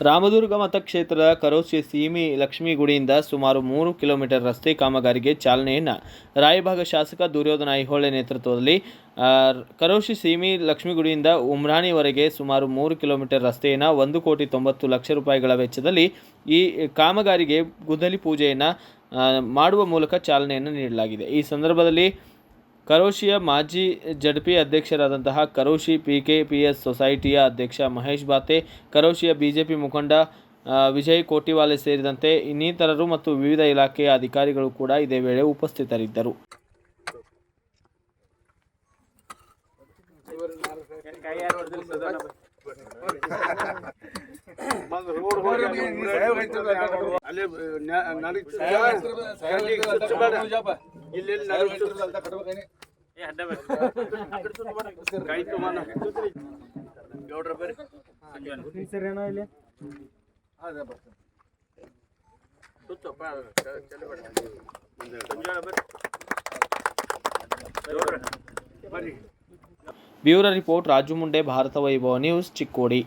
ರಾಮದುರ್ಗ ಮತಕ್ಷೇತ್ರದ ಕರೋಸಿ ಸೀಮಿ ಲಕ್ಷ್ಮೀಗುಡಿಯಿಂದ ಸುಮಾರು ಮೂರು ಕಿಲೋಮೀಟರ್ ರಸ್ತೆ ಕಾಮಗಾರಿಗೆ ಚಾಲನೆಯನ್ನು ರಾಯಭಾಗ ಶಾಸಕ ದುರ್ಯೋಧನ ಐಹೊಳೆ ನೇತೃತ್ವದಲ್ಲಿ ಕರೋಶಿ ಸೀಮಿ ಲಕ್ಷ್ಮೀಗುಡಿಯಿಂದ ಉಮ್ರಾಣಿವರೆಗೆ ಸುಮಾರು ಮೂರು ಕಿಲೋಮೀಟರ್ ರಸ್ತೆಯನ್ನು ಒಂದು ಕೋಟಿ ತೊಂಬತ್ತು ಲಕ್ಷ ರೂಪಾಯಿಗಳ ವೆಚ್ಚದಲ್ಲಿ ಈ ಕಾಮಗಾರಿಗೆ ಗುದ್ದಲಿ ಪೂಜೆಯನ್ನು ಮಾಡುವ ಮೂಲಕ ಚಾಲನೆಯನ್ನು ನೀಡಲಾಗಿದೆ. ಈ ಸಂದರ್ಭದಲ್ಲಿ ಕರೋಶಿಯ ಮಾಜಿ ZP ಅಧ್ಯಕ್ಷರಾದಂತಹ Karoshi P K P S ಸೊಸೈಟಿಯ ಅಧ್ಯಕ್ಷ ಮಹೇಶ್ ಬಾತೆ ಕರೋಶಿಯ ಬಿಜೆಪಿ ಮುಖಂಡ ವಿಜಯ್ ಕೋಟಿವಾಲೆ ಸೇರಿದಂತೆ ಇನ್ನಿತರರು ಮತ್ತು ವಿವಿಧ ಇಲಾಖೆಯ ಅಧಿಕಾರಿಗಳು ಕೂಡ ಇದೇ ವೇಳೆ ಉಪಸ್ಥಿತರಿದ್ದರು ಅಲ್ಲಿ ನ- ನಡೀತು. ಇಲ್ಲಿ? Bureau report Raju Munde Bharat Vaibhav news Chikkodi.